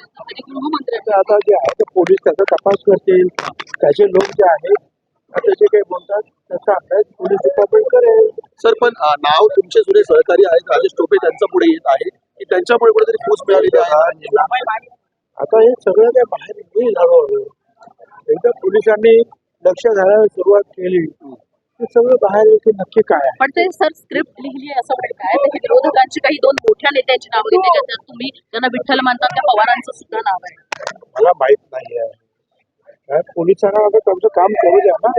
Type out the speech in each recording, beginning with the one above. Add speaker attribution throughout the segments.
Speaker 1: आता जे आहे ते पोलीस त्याचा तपास करतील. त्याचे लोक जे आहेत आता जे काही बोलतात त्याचा अभ्यास पोलीस डिपार्टमेंट करेल.
Speaker 2: सर पण नाव तुमचे जुने सहकारी आहेत राजेश टोपे त्यांचं पुढे येत आहे. की त्यांच्यामुळे कुठेतरी फूस मिळालेली आहे?
Speaker 1: आता हे सगळं काय बाहेर येईल हळूहळू एकदा पोलिसांनी लक्ष घालायला सुरुवात केली. ते सगळं बाहेर की नक्की काय
Speaker 3: पण ते सर स्क्रिप्ट लिहिली आहे असं म्हणत आहे. त्याची विरोधकांची काही दोन मोठ्या नेत्यांची नावं घेतली जातात तुम्ही त्यांना विठ्ठल मानतात त्या पवारांचं सुद्धा नाव आहे.
Speaker 1: मला माहीत नाही आहे. काय पोलिसांना आता त्यांचं काम करू द्या ना.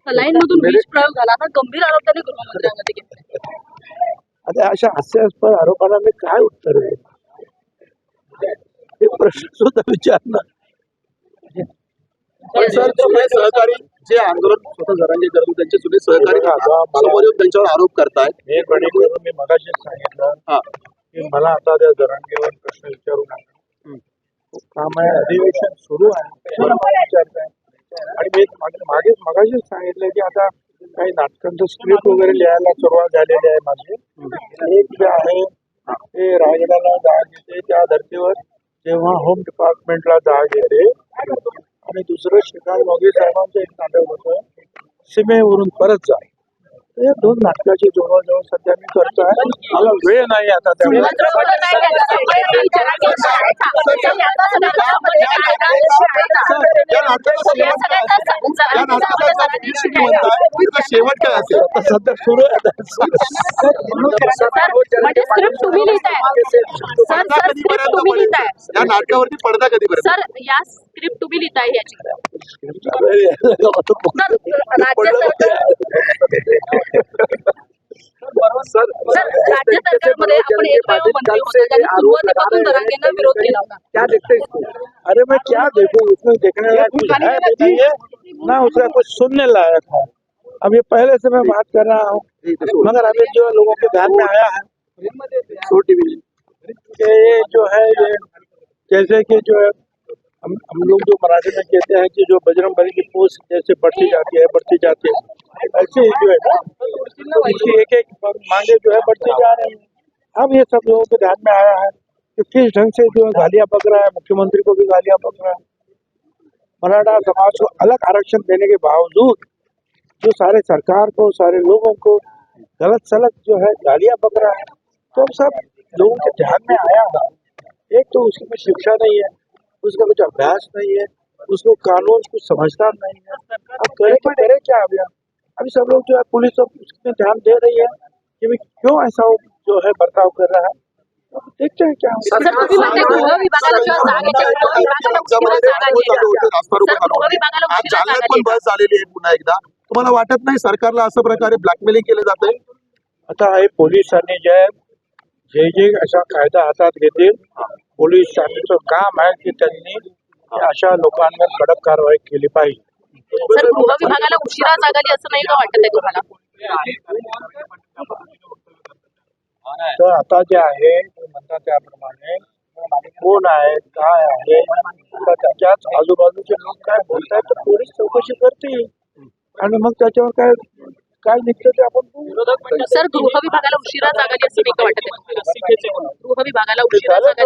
Speaker 3: सलाईन मधून विष प्रयोग झाला. आता गंभीर आरोप त्यांनी गृहमंत्र्यांमध्ये घेतले
Speaker 1: आता अशा हास्यास्पद आरोपाला मी काय उत्तर देईल हे प्रश्न सुद्धा विचारणार.
Speaker 2: पण सर जुने सहकारी जे आंदोलन स्वतः जरांगे करतो त्यांचे जुने सहकारी समोर येऊन त्यांच्यावर आरोप करतायत.
Speaker 1: हे गणित मी मगाशीच सांगितलं
Speaker 2: हा.
Speaker 1: की मला आता त्या जरांगीवर प्रश्न विचारू नका. काम आहे अधिवेशन सुरू आहे. आणि मी मागे मगाशीच सांगितलं की आता काही नाटकांचं स्क्रिप्ट वगैरे लिहायला सुरुवात झालेली आहे माझी. एक जे आहे ते रायगडाला जाग येते. त्या धर्तीवर तेव्हा होम डिपार्टमेंटला जाग येते आणि दुसरं श्रीकांत मोगे साहेबांचं एक नाटक होतं सीमेवरून परत जा हे दोन नाटकाची जवळजवळ सध्या मी करतोय मला वेळ नाही आता त्यामुळे
Speaker 2: शेवट काय असेल? या नाटकाचा किती म्हणताय त्याचा शेवट काय असेल
Speaker 1: आता सध्या सुरू आहे आता.
Speaker 3: म्हणजे स्क्रिप्ट तुम्ही लिहिताय सर सर
Speaker 2: पडदा
Speaker 3: स्क्रिप्ट
Speaker 2: कधीपर्यंत
Speaker 3: तुम्ही
Speaker 2: पडेल?
Speaker 3: लिहिताय
Speaker 2: या नाटकावरती पडदा कधीपर्यंत
Speaker 3: सर या स्क्रिप्ट तुम्ही लिहिताय याची राज्य सरकार सर राज्य सरकारमध्ये आपण एकमेव मंत्री होते ज्यांनी सुरुवातीपासून दरांगेंना विरोध केला होता
Speaker 1: क्या देखते हैं इसको? अरे मैं क्या देखूं उसमें देखने कुछ है है ना उसका कुछ सुनने लायक है। अब ये पहले से मैं बात कर रहा हूँ मगर अभी जो लोगों के ध्यान में आया है
Speaker 2: छोटी
Speaker 1: कि ये जो है ये जैसे कि जो है हम हम लोग जो मराठी में कहते हैं कि जो बजरंग बली की पोस्ट जैसे बढ़ती जाती है बढ़ती जाती है ऐसे ही जो है ना तो इसकी एक एक मांगे जो है बढ़ती जा रही है। अब ये सब लोगों के ध्यान में आया है कि किस ढंग से जो है गालियां पक रहा है मुख्यमंत्री को भी गालियां पक रहा है। मराठा समाज को अलग आरक्षण देने के बावजूद जो सारे सरकार को, सारे लोगों को गलत सलत जो है, गालियाँ पक रहा है तो अब सब लोगों के ध्यान में आया था एक तो उसकी कोई शिक्षा नहीं है, उसका कुछ अभ्यास नहीं है, उसको कानून, कुछ समझता नहीं है। अब करे तो करे क्या अभी अभी सब लोग जो है, पुलिस सब उसमें ध्यान दे रही है कि क्यों ऐसा जो है, बर्ताव कर रहा है? अब देखते क्या होता।
Speaker 3: सर तुम्ही म्हणताय गृह विभागाला जेव्हा जाग येते गृह विभागाला उशिरा जाग येते. सर, गृह विभागाला
Speaker 2: आज
Speaker 3: उशिरा
Speaker 2: जालन्यात
Speaker 3: जागा
Speaker 2: पण
Speaker 3: देते.
Speaker 2: बस झालेली आहे पुन्हा एकदा तुम्हाला वाटत नाही सरकारला अशा प्रकारे ब्लॅकमेलिंग केलं जातंय
Speaker 1: आता हे पोलिसांनी जे आहे, जे जे अशा कायदा हातात घेतील पोलिसांचं काम आहे की त्यांनी अशा लोकांवर कडक कारवाई केली पाहिजे
Speaker 3: सर गृह विभागाला उशिरा असं नाही का वाटत आहे तुम्हाला
Speaker 1: तर आता जे आहे त्याप्रमाणे कोण आहे काय आहे आता त्याच्याच आजूबाजूचे लोक काय बोलतायत तर पोलीस चौकशी करतील. आणि मग त्याच्यावर काय काय निघतं ते आपण.
Speaker 3: सर गृह विभागाला उशिरा जाग वाटत गृह विभागाला उशिरा जाग